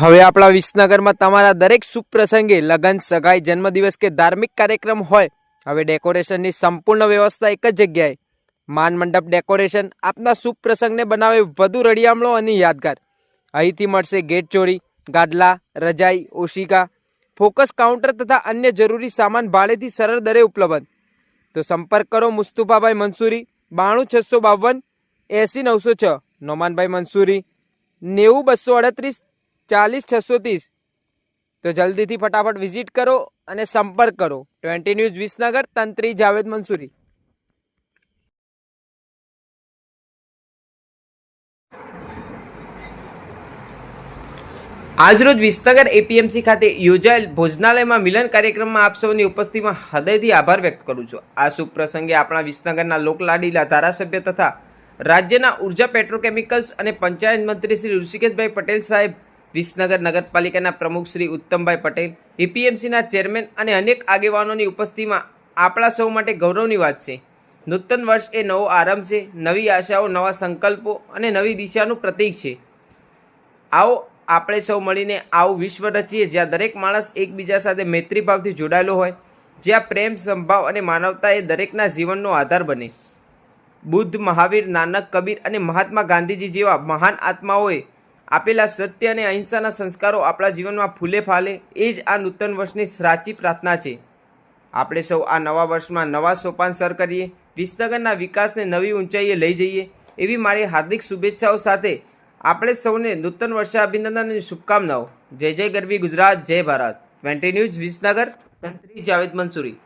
હવે આપણા વિસનગરમાં તમારા દરેક શુભ પ્રસંગે લગ્ન, સગાઈ, જન્મદિવસ કે ધાર્મિક કાર્યક્રમ હોય, હવે ડેકોરેશનની સંપૂર્ણ વ્યવસ્થા એક જ જગ્યાએ. માન મંડપ ડેકોરેશન આપના શુભ પ્રસંગને બનાવે વધુ રળિયામણો અને યાદગાર. અહીંથી મળશે ગેટ ચોરી ગાડલા રજાઈ, ઓશિકા, ફોકસ કાઉન્ટર તથા અન્ય જરૂરી સામાન ભાડેથી સરળ દરે ઉપલબ્ધ. તો સંપર્ક કરો મુસ્તુફાભાઈ મંસૂરી, બાણું છસો બાવન, એંસી નવસો છ, નોમાનભાઈ મંસૂરી, નેવું બસો અડત્રીસ ચાલીસ છસો ત્રીસ. તો જલ્દીથી ફટાફટ વિઝિટ કરો અને સંપર્ક કરો. ટ્વેન્ટી ન્યૂઝ વિસનગર, તંત્રી જાવેદ મંસૂરી. આજરોજ વિસનગર એપીએમસી ખાતે યોજાયેલ ભોજનાલયમાં મિલન કાર્યક્રમમાં આપ સૌની ઉપસ્થિતિમાં હૃદયથી આભાર વ્યક્ત કરું છું. આ શુભ પ્રસંગે આપણા વિસનગરના લોકલાડીલા ધારાસભ્ય તથા રાજ્યના ઊર્જા પેટ્રોકેમિકલ્સ અને પંચાયત મંત્રી શ્રી ઋષિકેશભાઈ પટેલ સાહેબ વિસનગર નગરપાલિકાના પ્રમુખ શ્રી ઉત્તમભાઈ પટેલ એપીએમસીના ચેરમેન અને અનેક આગેવાનોની ઉપસ્થિતિમાં આપણા સૌ માટે ગૌરવની વાત છે. નૂતન વર્ષ એ નવો આરંભ છે, નવી આશાઓ, નવા સંકલ્પો અને નવી દિશાનું પ્રતીક છે. આવો આપણે સૌ મળીને આવું વિશ્વ રચીએ જ્યાં દરેક માણસ એકબીજા સાથે મૈત્રીભાવથી જોડાયેલો હોય, જ્યાં પ્રેમ, સંભાવ અને માનવતા એ દરેકના જીવનનો આધાર બને. બુદ્ધ, મહાવીર, નાનક, કબીર અને મહાત્મા ગાંધીજી જેવા મહાન આત્માઓએ આપેલા સત્ય અને અહિંસાના સંસ્કારો આપણા જીવનમાં ફૂલે ફાલે, એ જ આ નૂતન વર્ષની સાચી પ્રાર્થના છે. આપણે સૌ આ નવા વર્ષમાં નવા સોપાન સર કરીએ, વિસનગરના વિકાસને નવી ઊંચાઈએ લઈ જઈએ, એવી મારી હાર્દિક શુભેચ્છાઓ સાથે આપણે સૌને નૂતન વર્ષે અભિનંદન અને શુભકામનાઓ. જય જય ગરબી ગુજરાત, જય ભારત. ટ્વેન્ટી ન્યૂઝ વિસનગર તંત્રી જાવેદ મંસૂરી.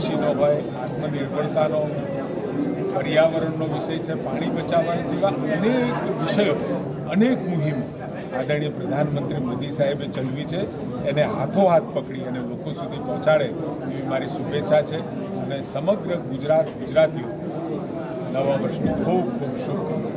સ્વદેશીનો હોય આત્મનિર્ભરતાનો પર્યાવરણનો વિષય છે, પાણી બચાવવાના જેવા અનેક વિષયો, અનેક મુહિમ આદરણીય પ્રધાનમંત્રી મોદી સાહેબે ચલવી છે. એને હાથોહાથ પકડી અને લોકો સુધી પહોંચાડે એવી મારી શુભેચ્છા છે અને સમગ્ર ગુજરાત ગુજરાતીઓ નવા વર્ષની ખૂબ ખૂબ શુભકામના